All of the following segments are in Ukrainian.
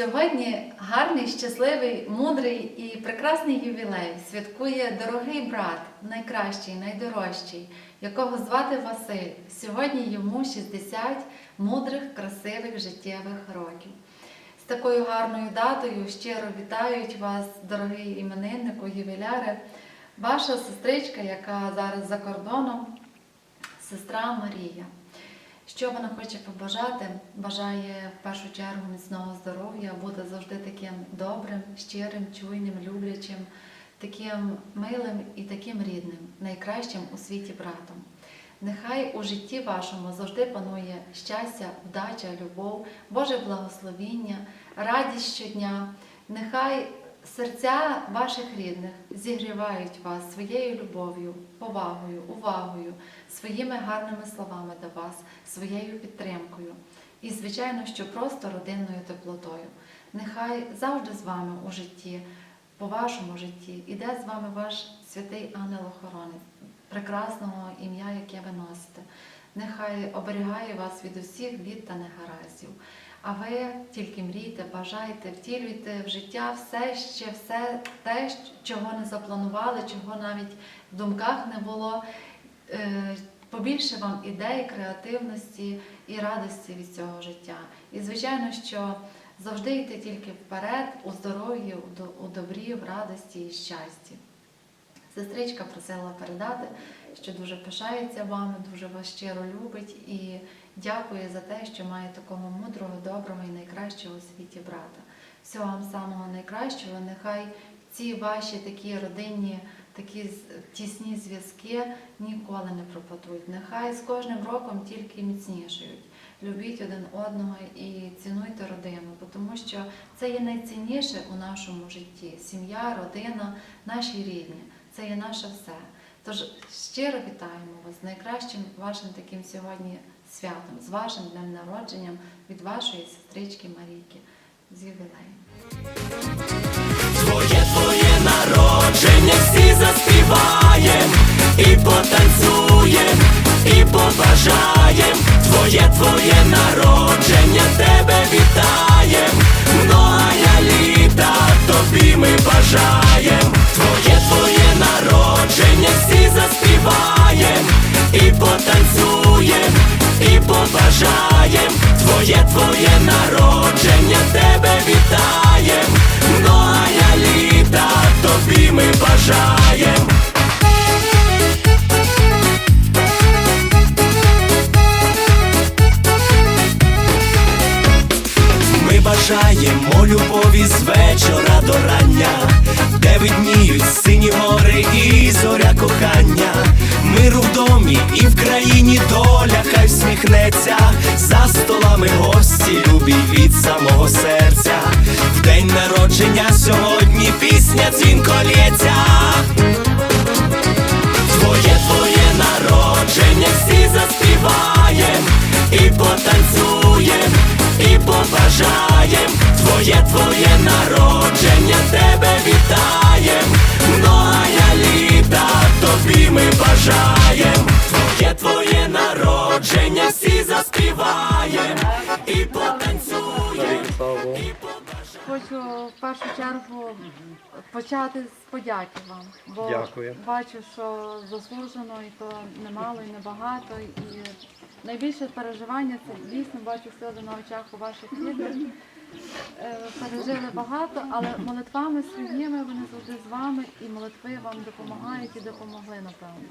Сьогодні гарний, щасливий, мудрий і прекрасний ювілей святкує дорогий брат, найкращий, найдорожчий, якого звати Василь. Сьогодні йому 60 мудрих, красивих життєвих років. З такою гарною датою щиро вітають вас, дорогий імениннику, ювіляри, ваша сестричка, яка зараз за кордоном, сестра Марія. Що вона хоче побажати? Бажає в першу чергу міцного здоров'я, бути завжди таким добрим, щирим, чуйним, люблячим, таким милим і таким рідним, найкращим у світі братом. Нехай у житті вашому завжди панує щастя, вдача, любов, Боже благословіння, радість щодня. Нехай серця ваших рідних зігрівають вас своєю любов'ю, повагою, увагою, своїми гарними словами до вас, своєю підтримкою. І, звичайно, що просто родинною теплотою. Нехай завжди з вами у житті, по вашому житті, іде з вами ваш святий ангел-охоронець, прекрасного ім'я, яке ви носите. Нехай оберігає вас від усіх бід та негараздів. А ви тільки мрійте, бажайте, втілюйте в життя все ще все те, чого не запланували, чого навіть в думках не було. Е, Побільше вам ідей, креативності і радості від цього життя. І звичайно, що завжди йти тільки вперед, у здоров'ї, у добрі, в радості і щасті. Сестричка просила передати, що дуже пишається вами, дуже вас щиро любить і дякує за те, що має такого мудрого, доброго і найкращого у світі брата. Всього вам самого найкращого. Нехай ці ваші такі родинні, такі тісні зв'язки ніколи не пропадуть. Нехай з кожним роком тільки міцнішають. Любіть один одного і цінуйте родину, тому що це є найцінніше у нашому житті. Сім'я, родина, наші рідні. Це є наше все. Тож щиро вітаємо вас з найкращим вашим таким сьогодні святом, з вашим днем народженням від вашої сестрички Марійки з ювілеєм. Твоє твоє народження всі заспіваєм і потанцюєм, і побажаєм. Твоє твоє народження тебе вітаєм. Многая літа тобі ми бажаєм. Твоє народження тебе вітаєм. Многая літа тобі ми бажаєм. Ми бажаємо любові з вечора до рання, де видніють сині гори і зоря кохання, миру в домі і в країні доля хай всміхнеться, за столами любі від самого серця. В день народження сьогодні пісня дзвінко лється. Твоє твоє народження всі заспіваєм і потанцюєм, і побажаєм. Твоє твоє народження тебе вітаєм. Многая літа тобі ми бажаєм. Твоє твоє народження Хочу в першу чергу почати з подяки вам, бо Дякую. бачу, що заслужено і то немало, і небагато. І найбільше переживання це дійсно бачу сльози на очах у ваших рідних. Е, Пережили багато, але молитвами своїми вони завжди з вами, і молитви вам допомагають і допомогли, напевно.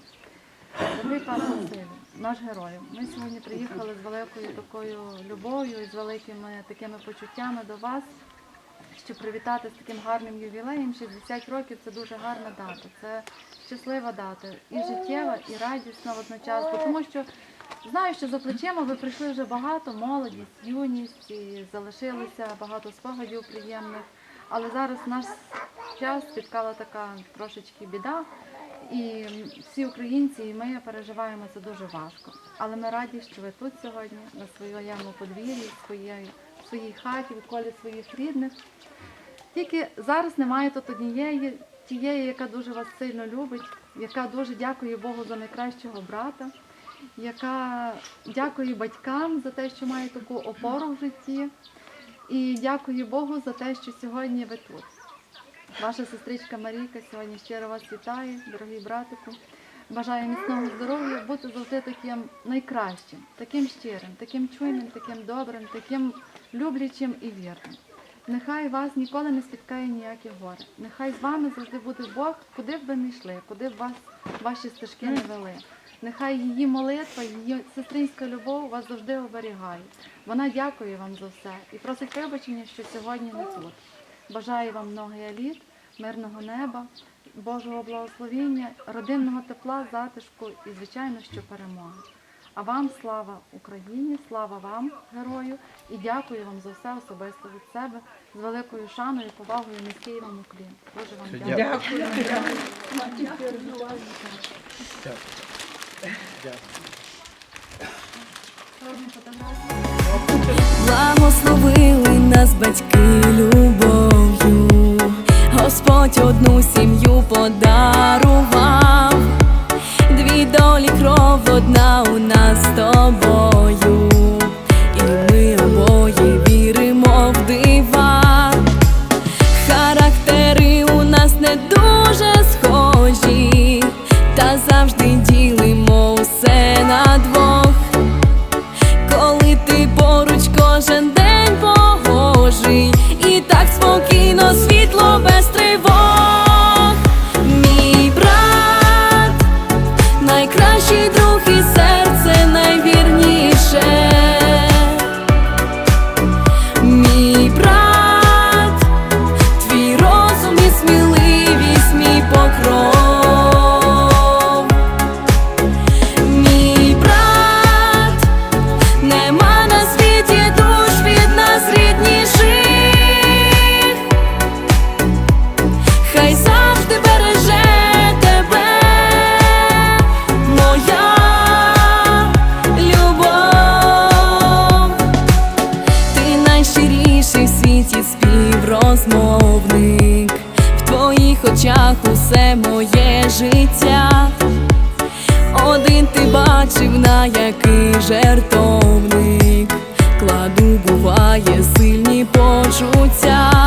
Дорогий пане Василю, наш герой. Ми сьогодні приїхали з великою такою любов'ю і з великими такими почуттями до вас, привітати з таким гарним ювілеєм. 60 років це дуже гарна дата. Це щаслива дата, і життєва, і радісна одночасно. Тому що знаю, що за плечима ви прийшли вже багато, молодість, юність, і залишилося багато спогадів приємних. Але зараз наш час спіткала така трошечки біда. І всі українці, і ми переживаємо це дуже важко. Але ми раді, що ви тут сьогодні, на своєму подвір'ї, в своїй, своїй хаті, в колі своїх рідних. Тільки зараз немає тут однієї, тієї, яка дуже вас сильно любить, яка дуже дякує Богу за найкращого брата, яка дякує батькам за те, що має таку опору в житті. І дякую Богу за те, що сьогодні ви тут. Ваша сестричка Марійка сьогодні щиро вас вітає, дорогий братику. Бажаю міцного здоров'я, бути завжди таким найкращим, таким щирим, таким чуйним, таким добрим, таким люблячим і вірним. Нехай вас ніколи не спіткає ніяке горе. Нехай з вами завжди буде Бог, куди б ви не йшли, куди б вас ваші стежки не вели. Нехай її молитва, її сестринська любов вас завжди оберігає. Вона дякує вам за все і просить вибачення, що сьогодні не тут. Бажаю вам много літ, мирного неба, Божого благословіння, родинного тепла, затишку і, звичайно, що перемоги. А вам слава Україні, слава вам, герою, і дякую вам за все особисто від себе з великою шаною і повагою низький вам уклін. Дуже вам дякую. Благословили нас батьки любов'ю, Господь одну сім'ю подарував, розмовник, в твоїх очах усе моє життя, один ти бачив, на який жертовник, кладу буває сильні почуття.